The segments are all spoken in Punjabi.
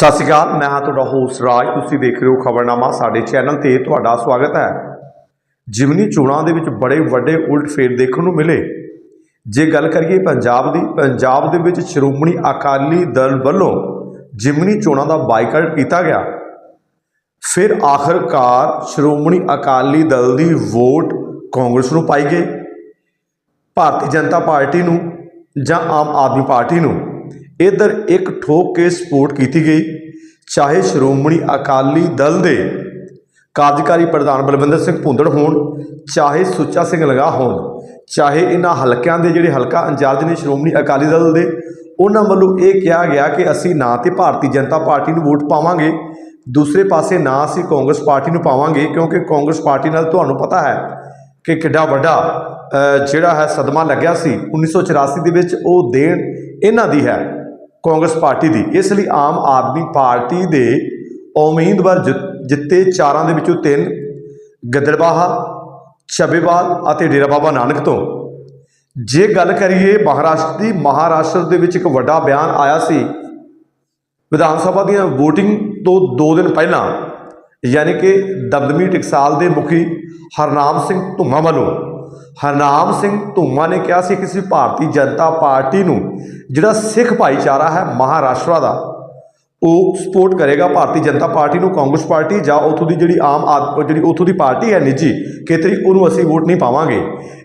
ਸਤਿ ਸ਼੍ਰੀ ਅਕਾਲ, ਮੈਂ ਹਾਂ ਤੁਹਾਡਾ ਹੋਸਟ ਰਾਜ। ਤੁਸੀਂ ਦੇਖ ਰਹੇ ਹੋ ਖਬਰਨਾਮਾ, ਸਾਡੇ ਚੈਨਲ ਤੇ ਤੁਹਾਡਾ ਸਵਾਗਤ ਹੈ। ਜਿਮਨੀ ਚੋਣਾਂ ਦੇ ਵਿੱਚ ਬੜੇ ਵੱਡੇ ਉਲਟਫੇਰ ਦੇਖਣ ਨੂੰ ਮਿਲੇ। ਜੇ ਗੱਲ ਕਰੀਏ ਪੰਜਾਬ ਦੀ, ਪੰਜਾਬ ਦੇ ਵਿੱਚ ਸ਼੍ਰੋਮਣੀ ਅਕਾਲੀ ਦਲ ਵੱਲੋਂ ਜਿਮਨੀ ਚੋਣਾਂ ਦਾ ਬਾਈਕਾਟ ਕੀਤਾ ਗਿਆ। ਫਿਰ ਆਖਰਕਾਰ ਸ਼੍ਰੋਮਣੀ ਅਕਾਲੀ ਦਲ ਦੀ ਵੋਟ ਕਾਂਗਰਸ ਨੂੰ ਪਾਈ ਗਈ। ਭਾਰਤੀ ਜਨਤਾ ਪਾਰਟੀ ਨੂੰ ਜਾਂ ਆਮ ਆਦਮੀ ਪਾਰਟੀ ਨੂੰ। ਇਧਰ ਇੱਕ ਠੋਕ ਕੇ ਸਪੋਰਟ ਕੀਤੀ ਗਈ, ਚਾਹੇ ਸ਼੍ਰੋਮਣੀ ਅਕਾਲੀ ਦਲ ਦੇ ਕਾਰਜਕਾਰੀ ਪ੍ਰਧਾਨ ਬਲਵਿੰਦਰ ਸਿੰਘ ਭੁੰਦੜ ਹੋਣ, ਚਾਹੇ ਸੁੱਚਾ ਸਿੰਘ ਲਗਾ ਹੋਣ, ਚਾਹੇ ਇਹਨਾਂ ਹਲਕਿਆਂ ਦੇ ਜਿਹੜੇ ਹਲਕਾ ਇੰਚਾਰਜ ਨੇ ਸ਼੍ਰੋਮਣੀ ਅਕਾਲੀ ਦਲ ਦੇ, ਉਹਨਾਂ ਵੱਲੋਂ ਇਹ ਕਿਹਾ ਗਿਆ ਕਿ ਅਸੀਂ ਨਾ ਤੇ ਭਾਰਤੀ ਜਨਤਾ ਪਾਰਟੀ ਨੂੰ ਵੋਟ ਪਾਵਾਂਗੇ, ਦੂਸਰੇ ਪਾਸੇ ਨਾ ਅਸੀਂ ਕਾਂਗਰਸ ਪਾਰਟੀ ਨੂੰ ਪਾਵਾਂਗੇ, ਕਿਉਂਕਿ ਕਾਂਗਰਸ ਪਾਰਟੀ ਨਾਲ ਤੁਹਾਨੂੰ ਪਤਾ ਹੈ ਕਿ ਕਿੱਡਾ ਵੱਡਾ ਜਿਹੜਾ ਹੈ ਸਦਮਾ ਲੱਗਿਆ ਸੀ 1984 ਦੇ ਵਿੱਚ ਉਹ ਦੇਣ ਇਹਨਾਂ ਦੀ ਹੈ। ਕਾਂਗਰਸ ਪਾਰਟੀ ਦੀ। ਇਸ ਲਈ ਆਮ ਆਦਮੀ ਪਾਰਟੀ ਦੇ ਉਮੀਦਵਾਰ ਜਿ- ਜਿੱਤੇ ਚਾਰਾਂ ਦੇ ਵਿੱਚੋਂ ਤਿੰਨ ਗਿੱਦੜਬਾਹਾ ਚੱਬੇਵਾਲ ਅਤੇ ਡੇਰਾ ਬਾਬਾ ਨਾਨਕ ਤੋਂ। ਜੇ ਗੱਲ ਕਰੀਏ ਮਹਾਰਾਸ਼ਟਰ ਦੀ, ਮਹਾਰਾਸ਼ਟਰ ਦੇ ਵਿੱਚ ਇੱਕ ਵੱਡਾ ਬਿਆਨ ਆਇਆ ਸੀ। ਵਿਧਾਨ ਸਭਾ ਦੀਆਂ VOTING ਤੋਂ 2 ਦਿਨ ਪਹਿਲਾਂ, ਯਾਨੀ ਕਿ ਦਮਦਮੀ ਟਕਸਾਲ ਦੇ ਮੁਖੀ ਹਰਨਾਮ ਸਿੰਘ ਧੁੰਮਾ ਵੱਲੋਂ ਹਰਨਾਮ ਸਿੰਘ ਧੂਮਾ ਨੇ ਕਿਹਾ ਸੀ ਕਿ ਅਸੀਂ ਭਾਰਤੀ ਜਨਤਾ ਪਾਰਟੀ ਨੂੰ ਜਿਹੜਾ ਸਿੱਖ ਭਾਈਚਾਰਾ ਹੈ ਮਹਾਰਾਸ਼ਟਰ ਦਾ, ਉਹ ਸਪੋਰਟ ਕਰੇਗਾ ਭਾਰਤੀ ਜਨਤਾ ਪਾਰਟੀ ਨੂੰ, ਕਾਂਗਰਸ ਪਾਰਟੀ ਜਾਂ ਉਥੋਂ ਦੀ ਜਿਹੜੀ ਆਮ ਆਦ, ਜਿਹੜੀ ਉਥੋਂ ਦੀ ਪਾਰਟੀ ਹੈ ਨਿੱਜੀ ਖੇਤਰੀ ਉਹਨੂੰ ਅਸੀਂ ਵੋਟ ਨਹੀਂ ਪਾਵਾਂਗੇ।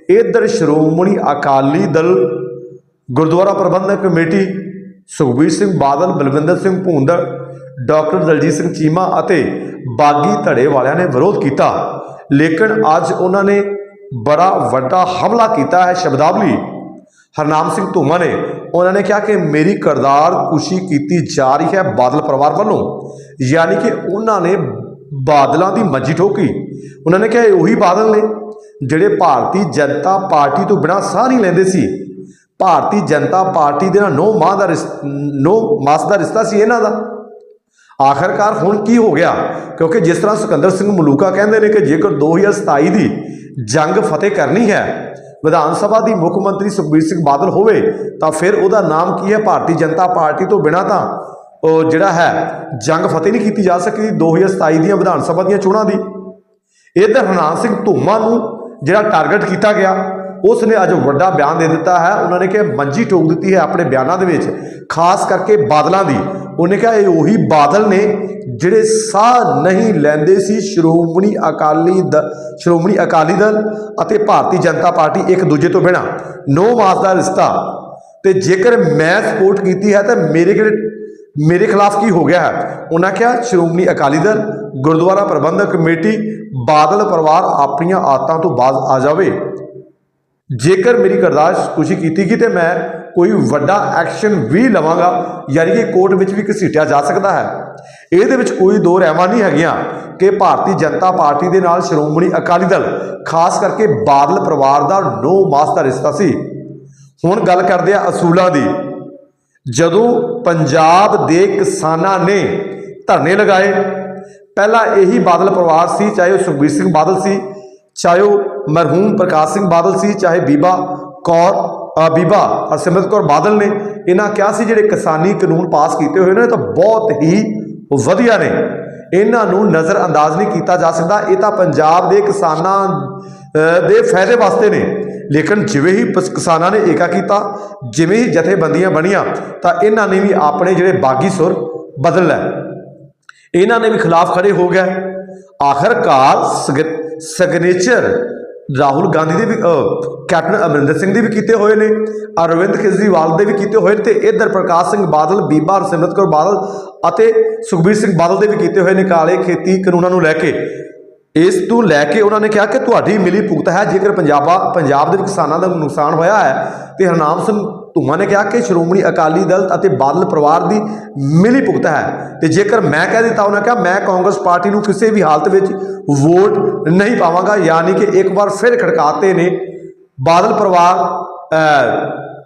ਇਧਰ ਸ਼੍ਰੋਮਣੀ ਅਕਾਲੀ ਦਲ ਗੁਰਦੁਆਰਾ ਪ੍ਰਬੰਧਕ ਕਮੇਟੀ ਸੁਖਬੀਰ ਸਿੰਘ ਬਾਦਲ, ਬਲਵਿੰਦਰ ਸਿੰਘ ਭੂੰਦੜ, ਡਾਕਟਰ ਦਲਜੀਤ ਸਿੰਘ ਚੀਮਾ ਅਤੇ ਬਾਗੀ ਧੜੇ ਵਾਲਿਆਂ ਨੇ ਵਿਰੋਧ ਕੀਤਾ। ਲੇਕਿਨ ਅੱਜ ਉਹਨਾਂ ਨੇ ਬੜਾ ਵੱਡਾ ਹਮਲਾ ਕੀਤਾ ਹੈ ਸ਼ਬਦਾਵਲੀ। ਹਰਨਾਮ ਸਿੰਘ ਧੂਮਾ ਨੇ ਉਹਨਾਂ ਨੇ ਕਿਹਾ ਕਿ ਮੇਰੀ ਕਰਦਾਰ ਕੁਸ਼ੀ ਕੀਤੀ ਜਾ ਰਹੀ ਹੈ ਬਾਦਲ ਪਰਿਵਾਰ ਵੱਲੋਂ। ਯਾਨੀ ਕਿ ਉਹਨਾਂ ਨੇ ਬਾਦਲਾਂ ਦੀ ਮੱਜੀ ਠੋਕੀ। ਉਹਨਾਂ ਨੇ ਕਿਹਾ ਉਹੀ ਬਾਦਲ ਨੇ ਜਿਹੜੇ ਭਾਰਤੀ ਜਨਤਾ ਪਾਰਟੀ ਤੋਂ ਬਿਨਾਂ ਸਾਹ ਨਹੀਂ ਲੈਂਦੇ ਸੀ। ਭਾਰਤੀ ਜਨਤਾ ਪਾਰਟੀ ਦੇ ਨਾਲ ਨੋ ਮਾਹ ਦਾ ਰਿਸ- ਨੋ ਮਾਸ ਦਾ ਰਿਸ਼ਤਾ ਸੀ ਇਹਨਾਂ ਦਾ। ਆਖਰਕਾਰ ਹੁਣ ਕੀ ਹੋ ਗਿਆ? ਕਿਉਂਕਿ ਜਿਸ ਤਰ੍ਹਾਂ ਸਿਕੰਦਰ ਸਿੰਘ ਮਲੂਕਾ ਕਹਿੰਦੇ ਨੇ ਕਿ ਜੇਕਰ 2027 ਦੀ ਜੰਗ ਫਤਿਹ ਕਰਨੀ ਹੈ। ਵਿਧਾਨ ਸਭਾ ਦੀ ਮੁੱਖ ਮੰਤਰੀ ਸੁਖਬੀਰ ਸਿੰਘ ਬਾਦਲ ਹੋਵੇ ਤਾਂ ਫਿਰ ਉਹਦਾ ਨਾਮ ਕੀ ਹੈ? ਭਾਰਤੀ ਜਨਤਾ ਪਾਰਟੀ ਤੋਂ ਬਿਨਾਂ ਤਾਂ ਉਹ ਜਿਹੜਾ ਹੈ, ਜੰਗ ਫਤਿਹ ਨਹੀਂ ਕੀਤੀ ਜਾ ਸਕਦੀ 2027 ਦੀਆਂ ਵਿਧਾਨ ਸਭਾ ਦੀਆਂ ਚੋਣਾਂ ਦੀ। ਇਧਰ ਹਰਨਾਮ ਸਿੰਘ ਧੂਮਾ ਨੂੰ ਜਿਹੜਾ ਟਾਰਗੇਟ ਕੀਤਾ ਗਿਆ ਉਸ ਨੇ ਅੱਜ ਵੱਡਾ ਬਿਆਨ ਦੇ ਦਿੱਤਾ ਹੈ। ਉਹਨਾਂ ਨੇ ਕਿ ਮੰਜੀ ਟੋਕ ਦਿੱਤੀ ਹੈ ਆਪਣੇ ਬਿਆਨਾਂ ਦੇ ਵਿੱਚ। ਖਾਸ ਕਰਕੇ ਬਾਦਲਾਂ ਦੀ। ਉਹਨੇ ਕਿਹਾ, ਇਹ ਉਹੀ ਬਾਦਲ ਨੇ ਜਿਹੜੇ ਸਾਹ ਨਹੀਂ ਲੈਂਦੇ ਸੀ। ਸ਼੍ਰੋਮਣੀ ਅਕਾਲੀ ਦ, ਸ਼੍ਰੋਮਣੀ ਅਕਾਲੀ ਦਲ ਅਤੇ ਭਾਰਤੀ ਜਨਤਾ ਪਾਰਟੀ ਇੱਕ ਦੂਜੇ ਤੋਂ ਬਿਨਾਂ। ਨੋ ਮਾਸ ਦਾ ਰਿਸ਼ਤਾ। ਤੇ ਜੇਕਰ ਮੈਂ ਸਪੋਰਟ ਕੀਤੀ ਹੈ, ਤਾਂ ਮੇਰੇ ਕਿਹੜੇ, ਮੇਰੇ ਖਿਲਾਫ ਕੀ ਹੋ ਗਿਆ ਹੈ? ਉਹਨਾਂ ਕਿਹਾ, ਸ਼੍ਰੋਮਣੀ ਅਕਾਲੀ ਦਲ, ਗੁਰਦੁਆਰਾ ਪ੍ਰਬੰਧਕ ਕਮੇਟੀ, ਬਾਦਲ ਪਰਿਵਾਰ ਆਪਣੀਆਂ ਆਦਤਾਂ ਤੋਂ ਬਾਜ਼ ਆ ਜਾਵੇ। ਜੇਕਰ ਮੇਰੀ ਕਰਦਾਸ਼ ਖੁਸ਼ੀ ਕੀਤੀ ਗਈ ਤੇ ਮੈਂ ਕੋਈ ਵੱਡਾ ਐਕਸ਼ਨ ਵੀ ਲਵਾਂਗਾ, ਯਾਨੀ ਕਿ ਕੋਰਟ ਵਿੱਚ ਵੀ ਘਸੀਟਿਆ ਜਾ ਸਕਦਾ ਹੈ। ਇਹਦੇ ਵਿੱਚ ਕੋਈ ਦੋ ਰਹਿਮਾ ਨਹੀਂ ਹੈਗੀਆਂ ਕਿ ਭਾਰਤੀ ਜਨਤਾ ਪਾਰਟੀ ਦੇ ਨਾਲ ਸ਼੍ਰੋਮਣੀ ਅਕਾਲੀ ਦਲ, ਖਾਸ ਕਰਕੇ ਬਾਦਲ ਪਰਿਵਾਰ ਦਾ ਨੋ ਮਾਸ ਦਾ ਰਿਸ਼ਤਾ ਸੀ। ਹੁਣ ਗੱਲ ਕਰਦੇ ਆ ਅਸੂਲਾਂ ਦੀ। ਜਦੋਂ ਪੰਜਾਬ ਦੇ ਕਿਸਾਨਾਂ ਨੇ ਧਰਨੇ ਲਗਾਏ, ਪਹਿਲਾਂ ਇਹੀ ਬਾਦਲ ਪਰਿਵਾਰ ਸੀ, ਚਾਹੇ ਉਹ ਸੁਖਬੀਰ ਸਿੰਘ ਬਾਦਲ ਸੀ ਚਾਹੇ ਉਹ ਮਰਹੂਮ ਪ੍ਰਕਾਸ਼ ਸਿੰਘ ਬਾਦਲ ਸੀ, ਚਾਹੇ ਬੀਬਾ ਕੌਰ ਬੀਬਾ ਅਸਿਮਰਤ ਕੌਰ ਬਾਦਲ ਨੇ ਇਹਨਾਂ ਕਿਹਾ ਸੀ, ਜਿਹੜੇ ਕਿਸਾਨੀ ਕਾਨੂੰਨ ਪਾਸ ਕੀਤੇ ਹੋਏ ਨੇ ਤਾਂ ਬਹੁਤ ਹੀ ਵਧੀਆ ਨੇ। ਇਹਨਾਂ ਨੂੰ ਨਜ਼ਰ ਅੰਦਾਜ਼ ਨਹੀਂ ਕੀਤਾ ਜਾ ਸਕਦਾ। ਇਹ ਤਾਂ ਪੰਜਾਬ ਦੇ ਕਿਸਾਨਾਂ ਦੇ ਫਾਇਦੇ ਵਾਸਤੇ ਨੇ। ਲੇਕਿਨ ਜਿਵੇਂ ਹੀ ਪਸ- ਕਿਸਾਨਾਂ ਨੇ ਏਕਾ ਕੀਤਾ, ਜਿਵੇਂ ਹੀ ਜਥੇਬੰਦੀਆਂ ਬਣੀਆਂ, ਤਾਂ ਇਹਨਾਂ ਨੇ ਵੀ ਆਪਣੇ ਜਿਹੜੇ ਬਾਗੀ ਸੁਰ ਬਦਲ ਲੈ ਇਹਨਾਂ ਨੇ ਵੀ ਖਿਲਾਫ ਖੜੇ ਹੋ ਗਏ। ਆਖਰਕਾਰ ਸਿਗਨੇਚਰ ਰਾਹੁਲ ਗਾਂਧੀ ਦੇ ਵੀ ਕੈਪਟਨ ਅਮਰਿੰਦਰ ਸਿੰਘ ਦੇ ਵੀ ਕੀਤੇ ਹੋਏ ਨੇ, ਅਰਵਿੰਦ ਕੇਜਰੀਵਾਲ ਦੇ ਵੀ ਕੀਤੇ ਹੋਏ ਨੇ ਤੇ ਇਧਰ ਪ੍ਰਕਾਸ਼ ਸਿੰਘ ਬਾਦਲ, ਬੀਬਾ ਹਰਸਿਮਰਤ ਕੌਰ ਬਾਦਲ ਅਤੇ ਸੁਖਬੀਰ ਸਿੰਘ ਬਾਦਲ ਦੇ ਵੀ ਕੀਤੇ ਹੋਏ ਨੇ ਕਾਲੇ ਖੇਤੀ ਕਾਨੂੰਨਾਂ ਨੂੰ ਲੈ ਕੇ। ਇਸ ਤੋਂ ਲੈ ਕੇ ਉਹਨਾਂ ਨੇ ਕਿਹਾ ਕਿ ਤੁਹਾਡੀ ਮਿਲੀ ਭੁਗਤ ਹੈ, ਜੇਕਰ ਪੰਜਾਬਾ, ਪੰਜਾਬ ਦੇ ਕਿਸਾਨਾਂ ਦਾ ਨੁਕਸਾਨ ਹੋਇਆ ਹੈ ਤੇ ਹਰਨਾਮ ਸਿੰਘ ਧੂਮਾ ਨੇ ਕਿਹਾ ਕਿ ਸ਼੍ਰੋਮਣੀ ਅਕਾਲੀ ਦਲ ਅਤੇ ਬਾਦਲ ਪਰਿਵਾਰ ਦੀ ਮਿਲੀ ਭੁਗਤ ਹੈ ਤੇ ਜੇਕਰ ਮੈਂ ਕਹਿ ਦਿੱਤਾ, ਉਹਨਾਂ ਕਿਹਾ, ਮੈਂ ਕਾਂਗਰਸ ਪਾਰਟੀ ਨੂੰ ਕਿਸੇ ਵੀ ਹਾਲਤ ਵਿੱਚ ਵੋਟ ਨਹੀਂ ਪਾਵਾਂਗਾ, ਯਾਨੀ ਕਿ ਇੱਕ ਵਾਰ ਫਿਰ ਖੜਕਾਤੇ ਨੇ ਬਾਦਲ ਪਰਿਵਾਰ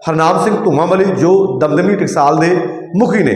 ਹਰਨਾਮ ਸਿੰਘ ਧੂਮਾ ਵਾਲੀ, ਜੋ ਦਮਦਮੀ ਟਕਸਾਲ ਦੇ ਮੁਖੀ ਨੇ।